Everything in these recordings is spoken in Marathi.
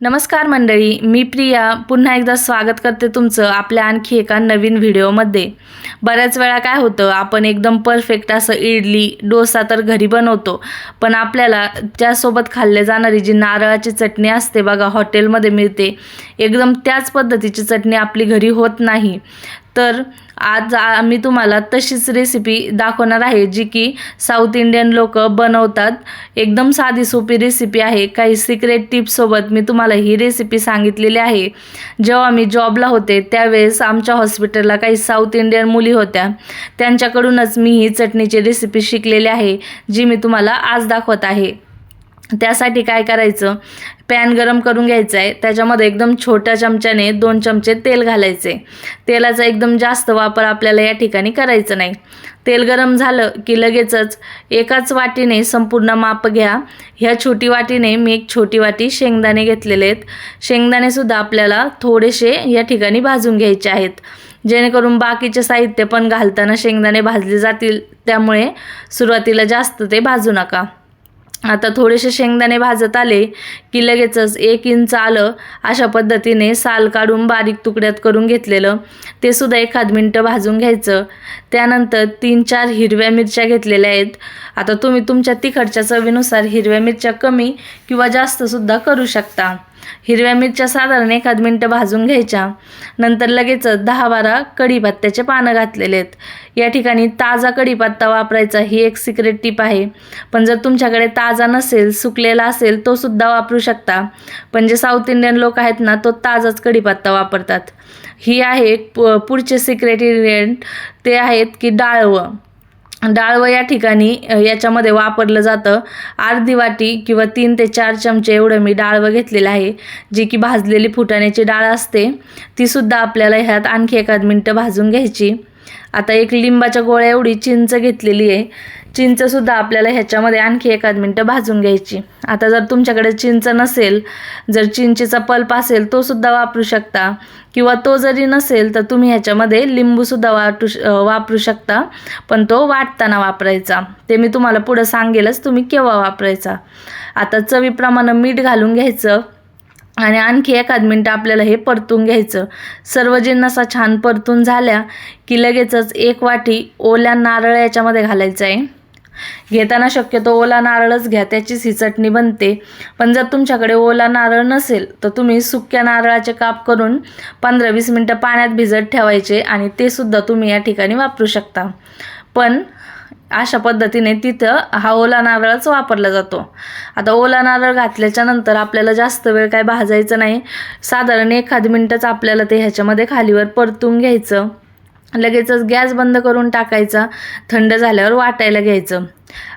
नमस्कार मंडळी मी प्रिया. पुन्हा एकदा स्वागत करते तुमचं आपल्या आणखी एका नवीन व्हिडिओमध्ये. बऱ्याच वेळा काय होतं आपण एकदम परफेक्ट असं इडली डोसा तर घरी बनवतो पण आपल्याला त्यासोबत खाल्ले जाणारी जी नारळाची चटणी असते बघा हॉटेलमध्ये मिळते. एकदम त्याच पद्धतीची चटणी आपली घरी होत नाही. तर आज आम्ही तुम्हाला तशीच रेसिपी दाखवणार आहे जी की साऊथ इंडियन लोक बनवतात. एकदम साधी सोपी रेसिपी आहे. काही सिक्रेट टिप्ससोबत मी तुम्हाला ही रेसिपी सांगितलेली आहे. जेव्हा मी जॉबला होते त्यावेळेस आमच्या हॉस्पिटलला काही साऊथ इंडियन मुली होत्या. त्यांच्याकडूनच मी ही चटणीची रेसिपी शिकलेली आहे जी मी तुम्हाला आज दाखवत आहे. त्यासाठी काय करायचं? पॅन गरम करून घ्यायचं आहे त्याच्यामध्ये एकदम छोट्या चमच्याने दोन चमचे तेल घालायचे. तेलाचा एकदम जास्त वापर आपल्याला या ठिकाणी करायचं नाही. तेल गरम झालं की लगेचच एकाच वाटीने संपूर्ण माप घ्या. ह्या छोटी वाटीने मी एक छोटी वाटी शेंगदाणे घेतलेले आहेत. शेंगदाणेसुद्धा आपल्याला थोडेसे या ठिकाणी भाजून घ्यायचे आहेत. जेणेकरून बाकीचे साहित्य पण घालताना शेंगदाणे भाजले जातील. त्यामुळे सुरुवातीला जास्त ते भाजू नका. आता थोडेसे शेंगदाणे भाजत आले की लगेचच एक इंच आलं अशा पद्धतीने साल काढून बारीक तुकड्यात करून घेतलेलं. ते सुद्धा एखाद मिनटं भाजून घ्यायचं. त्यानंतर तीन चार हिरव्या मिरच्या घेतलेल्या आहेत. आता तुम्ही तुमच्या तिखटच्या चवीनुसार हिरव्या मिरच्या कमी किंवा जास्तसुद्धा करू शकता. हिरव्या मिरच्या साधारण एखाद मिनटं भाजून घ्यायच्या. नंतर लगेचच दहा बारा कढीपत्त्याचे पानं घातलेले आहेत या ठिकाणी ताजा कढीपत्ता वापरायचा ही एक सिक्रेट टीप आहे. पण जर तुमच्याकडे ताजा नसेल सुकलेला असेल तो सुद्धा वापरू शकता. पण जे साऊथ इंडियन लोक आहेत ना तो ताजाच कढीपत्ता वापरतात. ही आहे पु पुढचे सिक्रेट इन्ग्रेडियंट ते आहेत की डाळवं डाळवं या ठिकाणी याच्यामध्ये वापरलं जातं. अर्धी वाटी किंवा तीन ते चार चमचे एवढं मी डाळवं घेतलेलं आहे जी की भाजलेली फुटाण्याची डाळ असते. तीसुद्धा आपल्याला ह्यात आणखी एखाद मिनटं भाजून घ्यायची. आता एक लिंबाच्या गोळ्या एवढी चिंच घेतलेली आहे. चिंचसुद्धा आपल्याला ह्याच्यामध्ये आणखी एखाद मिनटं भाजून घ्यायची. आता जर तुमच्याकडे चिंच नसेल जर चिंचेचा पल्प असेल तो सुद्धा वापरू शकता. किंवा तो जरी नसेल तर तुम्ही ह्याच्यामध्ये लिंबूसुद्धा वाटू वापरू शकता. पण तो वाटताना वापरायचा. ते मी तुम्हाला पुढं सांगेलच तुम्ही केव्हा वापरायचा. आता चवीप्रमाणे मीठ घालून घ्यायचं. आणि आणखी एखाद मिनटं आपल्याला हे परतून घ्यायचं. सर्व जिन्नसा छान परतून झाल्या की लगेचच एक वाटी ओल्या नारळ याच्यामध्ये घालायचं आहे. घेताना शक्यतो ओला नारळच घ्या त्याचीच ही चटणी बनते. पण जर तुमच्याकडे ओला नारळ नसेल तर तुम्ही सुक्या नारळाचे काप करून पंधरा वीस मिनटं पाण्यात भिजत ठेवायचे आणि ते सुद्धा तुम्ही या ठिकाणी वापरू शकता. पण अशा पद्धतीने तिथं हा ओला नारळच वापरला जातो. आता ओला नारळ घातल्याच्या नंतर आपल्याला जास्त वेळ काय भाजायचं नाही. साधारण एखाद मिनटंच आपल्याला ते ह्याच्यामध्ये खालीवर परतून घ्यायचं. लगेचच गॅस बंद करून टाकायचा. थंड झाल्यावर वाटायला घ्यायचं.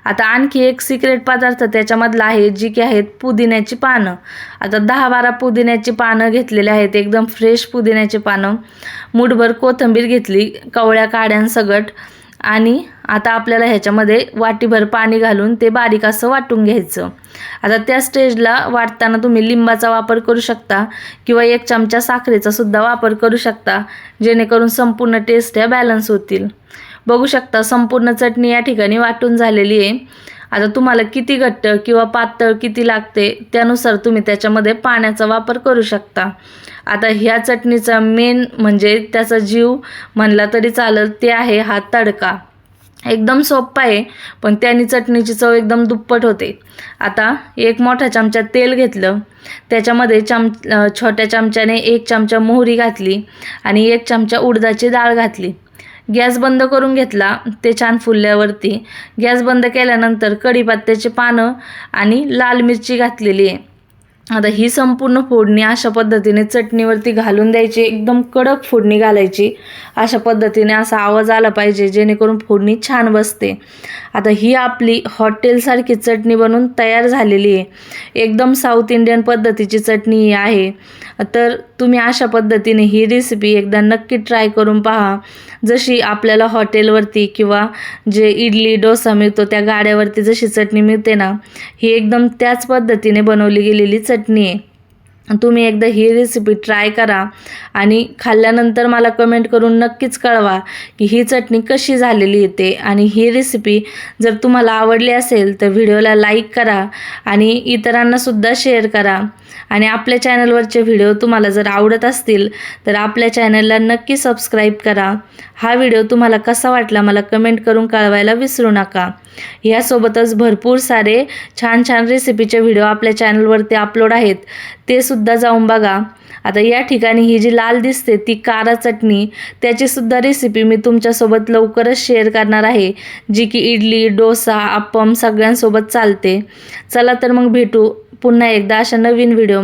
आता आणखी एक सिक्रेट पदार्थ त्याच्यामधला आहे जी की आहेत पुदिन्याची पानं. आता दहा बारा पुदिन्याची पानं घेतलेली आहेत एकदम फ्रेश पुदिन्याची पानं. मुठभर कोथिंबीर घेतली कवळ्या काड्यांसकट आणि आता आपल्याला ह्याच्यामध्ये वाटीभर पाणी घालून ते बारीक असं वाटून घ्यायचं. आता त्या स्टेजला वाटताना तुम्ही लिंबाचा वापर करू शकता किंवा एक चमचा साखरेचा सुद्धा वापर करू शकता जेणेकरून संपूर्ण टेस्ट ह्या बॅलन्स होतील. बघू शकता संपूर्ण चटणी या ठिकाणी वाटून झालेली आहे. आता तुम्हाला किती घट्ट किंवा पातळ किती लागते त्यानुसार तुम्ही त्याच्यामध्ये पाण्याचा वापर करू शकता. आता ह्या चटणीचा मेन म्हणजे त्याचा जीव म्हणला तरी चालत ते आहे हा तडका. एकदम सोप्पा आहे पण त्याने चटणीची चव एकदम दुप्पट होते. आता एक मोठा चमचा तेल घेतलं. त्याच्यामध्ये चम छोट्या चमच्याने एक चमचा मोहरी घातली आणि एक चमचा उडदाची डाळ घातली. गॅस बंद करून घेतला ते छान फुलल्यावरती. गॅस बंद केल्यानंतर कढीपत्त्याची पानं आणि लाल मिरची घातलेली आहे. आता ही संपूर्ण फोडणी अशा पद्धतीने चटणीवरती घालून द्यायची एकदम कडक फोडणी घालायची. अशा पद्धतीने असा आवाज आला पाहिजे जेणेकरून फोडणी छान बसते. आता ही आपली हॉटेलसारखी चटणी बनवून तयार झालेली आहे. एकदम साऊथ इंडियन पद्धतीची चटणी ही आहे. तर तुम्ही अशा पद्धतीने ही रेसिपी एकदा नक्की ट्राय करून पहा. जशी आपल्याला हॉटेलवरती किंवा जे इडली डोसा मिळतो त्या गाड्यावरती जशी चटणी मिळते ना ही एकदम त्याच पद्धतीने बनवली गेलेली चटणी आहे तुम्ही एकदा ही रेसिपी ट्राय करा आणि खाल्ल्यानंतर मला कमेंट करून नक्कीच कळवा की ही चटणी कशी झालेली येते. आणि ही रेसिपी जर तुम्हाला आवडली असेल तर व्हिडिओला लाईक करा आणि इतरांनासुद्धा शेअर करा. आणि आपल्या चॅनलवरचे व्हिडिओ तुम्हाला जर आवडत असतील तर आपल्या चॅनलला नक्की सबस्क्राईब करा. हा व्हिडिओ तुम्हाला कसा वाटला मला कमेंट करून कळवायला विसरू नका. यासोबतच भरपूर सारे छान छान रेसिपीचे व्हिडिओ आपल्या चॅनलवरती अपलोड आहेत. ते सुद्धा जाऊन बघा. आता या ठिकाणी ही जी लाल दिसते ती कारा चटणी त्याची सुद्धा रेसिपी मी तुमच्यासोबत लवकरच शेअर करणार आहे. जी की इडली डोसा अप्पम सगळ्यांसोबत चालते. चला तर मग भेटू पुन्हा एकदा अशा नवीन व्हिडिओ